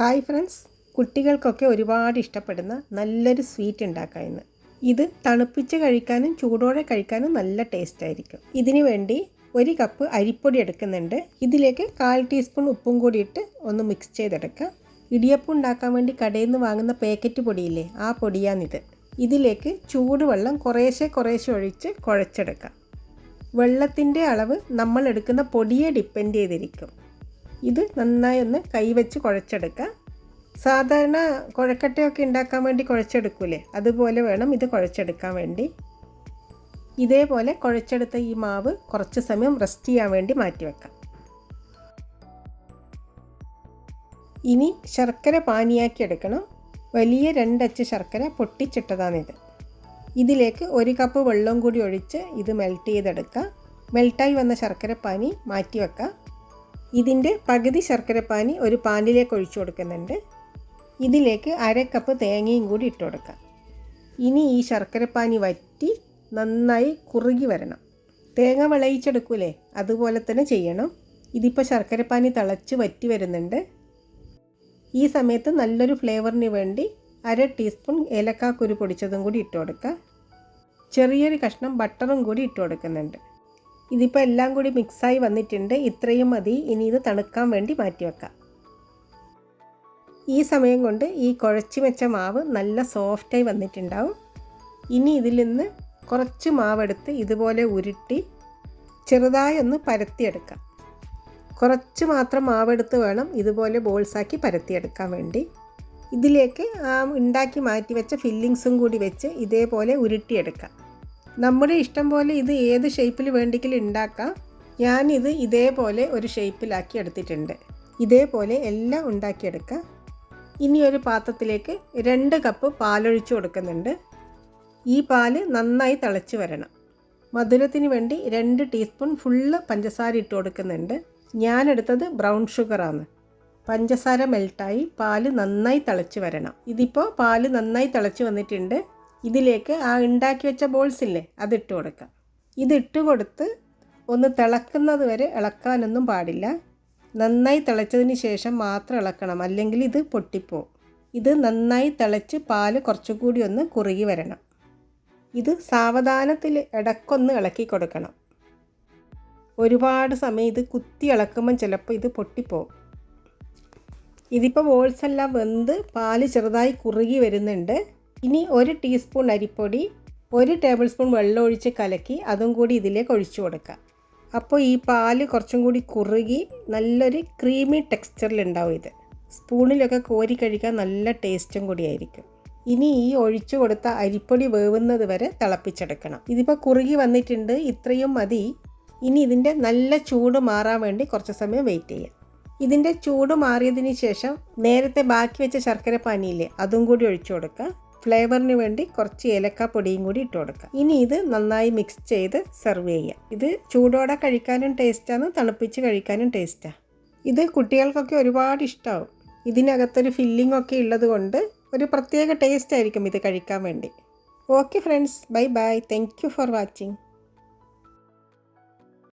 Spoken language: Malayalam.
ഹായ് ഫ്രണ്ട്സ് കുട്ടികൾക്കൊക്കെ ഒരുപാട് ഇഷ്ടപ്പെടുന്ന നല്ലൊരു സ്വീറ്റ് ഉണ്ടാക്കാം ഇന്ന്. ഇത് തണുപ്പിച്ച് കഴിക്കാനും ചൂടോടെ കഴിക്കാനും നല്ല ടേസ്റ്റ് ആയിരിക്കും. ഇതിനു വേണ്ടി ഒരു കപ്പ് അരിപ്പൊടി എടുക്കുന്നുണ്ട്. ഇതിലേക്ക് കാൽ ടീസ്പൂൺ ഉപ്പും കൂടി ഇട്ട് ഒന്ന് മിക്സ് ചെയ്തെടുക്കാം. ഇടിയപ്പം ഉണ്ടാക്കാൻ വേണ്ടി കടയിൽ നിന്ന് വാങ്ങുന്ന പാക്കറ്റ് പൊടിയില്ലേ ആ പൊടിയാണിത്. ഇതിലേക്ക് ചൂടുവെള്ളം കുറേശ്ശെ കുറേശ്ശെ ഒഴിച്ച് കുഴച്ചെടുക്കാം. വെള്ളത്തിന്റെ അളവ് നമ്മൾ എടുക്കുന്ന പൊടിയെ ഡിപ്പെൻഡ് ചെയ്തിരിക്കും. ഇത് നന്നായി ഒന്ന് കൈവച്ച് കുഴച്ചെടുക്കുക. സാധാരണ കുഴക്കട്ടയൊക്കെ ഉണ്ടാക്കാൻ വേണ്ടി കുഴച്ചെടുക്കൂലേ? അതുപോലെ വേണം ഇത് കുഴച്ചെടുക്കാൻ വേണ്ടി. ഇതേപോലെ കുഴച്ചെടുത്ത ഈ മാവ് കുറച്ച് സമയം റെസ്റ്റ് ചെയ്യാൻ വേണ്ടി മാറ്റി വെക്കാം. ഇനി ശർക്കര പാനിയാക്കി എടുക്കണം. വലിയ രണ്ടച്ച് ശർക്കര പൊട്ടിച്ചിട്ടതാണിത്. ഇതിലേക്ക് ഒരു കപ്പ് വെള്ളം കൂടി ഒഴിച്ച് ഇത് മെൽറ്റ് ചെയ്തെടുക്കുക. മെൽട്ടായി വന്ന ശർക്കര പാനി മാറ്റി വെക്കാം ഇതിന്റെ പകുതി ശർക്കരപ്പാനി ഒരു പാനിലേക്ക് ഒഴിച്ചു കൊടുക്കുന്നുണ്ട്. ഇതിലേക്ക് അര കപ്പ് തേങ്ങയും കൂടി ഇട്ട് കൊടുക്കാം. ഇനി ഈ ശർക്കരപ്പാനി വറ്റി നന്നായി കുറുകി വരണം. തേങ്ങ വിളയിച്ചെടുക്കൂലേ? അതുപോലെ തന്നെ ചെയ്യണം. ഇതിപ്പോൾ ശർക്കരപ്പാനി തിളച്ച് വറ്റി വരുന്നുണ്ട്. ഈ സമയത്ത് നല്ലൊരു ഫ്ലേവറിന് വേണ്ടി അര ടീസ്പൂൺ ഏലക്കാക്കുരു പൊടിച്ചതും കൂടി ഇട്ട് കൊടുക്കുക ചെറിയൊരു കഷ്ണം ബട്ടറും കൂടി ഇട്ട് കൊടുക്കുന്നുണ്ട്. ഇതിപ്പോൾ എല്ലാം കൂടി മിക്സായി വന്നിട്ടുണ്ട്. ഇത്രയും മതി. ഇനി ഇത് തണുക്കാൻ വേണ്ടി മാറ്റി വെക്കാം. ഈ സമയം കൊണ്ട് ഈ കുഴച്ചു വെച്ച മാവ് നല്ല സോഫ്റ്റായി വന്നിട്ടുണ്ടാവും. ഇനി ഇതിൽ നിന്ന് കുറച്ച് മാവെടുത്ത് ഇതുപോലെ ഉരുട്ടി ചെറുതായി ഒന്ന് പരത്തിയെടുക്കാം. കുറച്ച് മാത്രം മാവെടുത്ത് വേണം ഇതുപോലെ ബോൾസാക്കി പരത്തിയെടുക്കാൻ വേണ്ടി. ഇതിലേക്ക് ആ ഉണ്ടാക്കി മാറ്റി വെച്ച ഫില്ലിങ്സും കൂടി വെച്ച് ഇതേപോലെ ഉരുട്ടിയെടുക്കാം. നമ്മുടെ ഇഷ്ടം പോലെ ഇത് ഏത് ഷേപ്പിൽ വേണ്ടെങ്കിലും ഉണ്ടാക്കാം. ഞാനിത് ഇതേപോലെ ഒരു ഷേപ്പിലാക്കി എടുത്തിട്ടുണ്ട്. ഇതേപോലെ എല്ലാം ഉണ്ടാക്കിയെടുക്കാം. ഇനി ഒരു പാത്രത്തിലേക്ക് രണ്ട് കപ്പ് പാലൊഴിച്ചു കൊടുക്കുന്നുണ്ട്. ഈ പാൽ നന്നായി തിളച്ച് വരണം. മധുരത്തിന് വേണ്ടി രണ്ട് ടീസ്പൂൺ ഫുള്ള് പഞ്ചസാര ഇട്ട് കൊടുക്കുന്നുണ്ട്. ഞാനെടുത്തത് ബ്രൗൺ ഷുഗറാണ് പഞ്ചസാര മെൽട്ടായി പാൽ നന്നായി തിളച്ച് വരണം. ഇതിപ്പോൾ പാൽ നന്നായി തിളച്ച് വന്നിട്ടുണ്ട്. ഇതിലേക്ക് ആ ഉണ്ടാക്കി വെച്ച ബോൾസ് ഇല്ലേ അതിട്ട് കൊടുക്കുക ഇതിട്ട് കൊടുത്ത് ഒന്ന് തിളക്കുന്നത് വരെ ഇളക്കാനൊന്നും പാടില്ല. നന്നായി തിളച്ചതിന് ശേഷം മാത്രം ഇളക്കണം അല്ലെങ്കിൽ ഇത് പൊട്ടിപ്പോവും. ഇത് നന്നായി തിളച്ച് പാൽ കുറച്ചുകൂടി ഒന്ന് കുറുകി വരണം. ഇത് സാവധാനത്തിൽ ഇടക്കൊന്ന് ഇളക്കി കൊടുക്കണം. ഒരുപാട് സമയം ഇത് കുത്തി ഇളക്കുമ്പം ചിലപ്പോൾ ഇത് പൊട്ടിപ്പോവും. ഇതിപ്പോൾ ബോൾസെല്ലാം വെന്ത് പാൽ ചെറുതായി കുറുകി വരുന്നുണ്ട്. ഇനി ഒരു ടീസ്പൂൺ അരിപ്പൊടി ഒരു ടേബിൾ സ്പൂൺ വെള്ളം ഒഴിച്ച് കലക്കി അതും കൂടി ഇതിലേക്ക് ഒഴിച്ചു കൊടുക്കുക. അപ്പോൾ ഈ പാൽ കുറച്ചും കൂടി കുറുകി നല്ലൊരു ക്രീമി ടെക്സ്ചറിലുണ്ടാവും ഇത്. സ്പൂണിലൊക്കെ കോരി കഴിക്കാൻ നല്ല ടേസ്റ്റും കൂടിയായിരിക്കും ഇനി ഈ ഒഴിച്ചു കൊടുത്ത അരിപ്പൊടി വേവുന്നത് വരെ തിളപ്പിച്ചെടുക്കണം. ഇതിപ്പോൾ കുറുകി വന്നിട്ടുണ്ട് ഇത്രയും മതി. ഇനി ഇതിന്റെ നല്ല ചൂട് മാറാൻ വേണ്ടി കുറച്ച് സമയം വെയിറ്റ് ചെയ്യാം ഇതിന്റെ ചൂട് മാറിയതിന് ശേഷം നേരത്തെ ബാക്കി വെച്ച ശർക്കര പാനിയില്ലേ അതും കൂടി ഒഴിച്ചു കൊടുക്കുക. ഫ്ലേവറിന് വേണ്ടി കുറച്ച് ഏലക്കാപ്പൊടിയും കൂടി ഇട്ട് കൊടുക്കാം ഇനി ഇത് നന്നായി മിക്സ് ചെയ്ത് സെർവ് ചെയ്യാം ഇത് ചൂടോടെ കഴിക്കാനും ടേസ്റ്റാണ് തണുപ്പിച്ച് കഴിക്കാനും ടേസ്റ്റാണ് ഇത് കുട്ടികൾക്കൊക്കെ ഒരുപാട് ഇഷ്ടമാവും ഇതിനകത്തൊരു ഫില്ലിംഗ് ഒക്കെ ഉള്ളത് കൊണ്ട് ഒരു പ്രത്യേക ടേസ്റ്റ് ആയിരിക്കും ഇത് കഴിക്കാൻ വേണ്ടി. Okay friends bye bye thank you for watching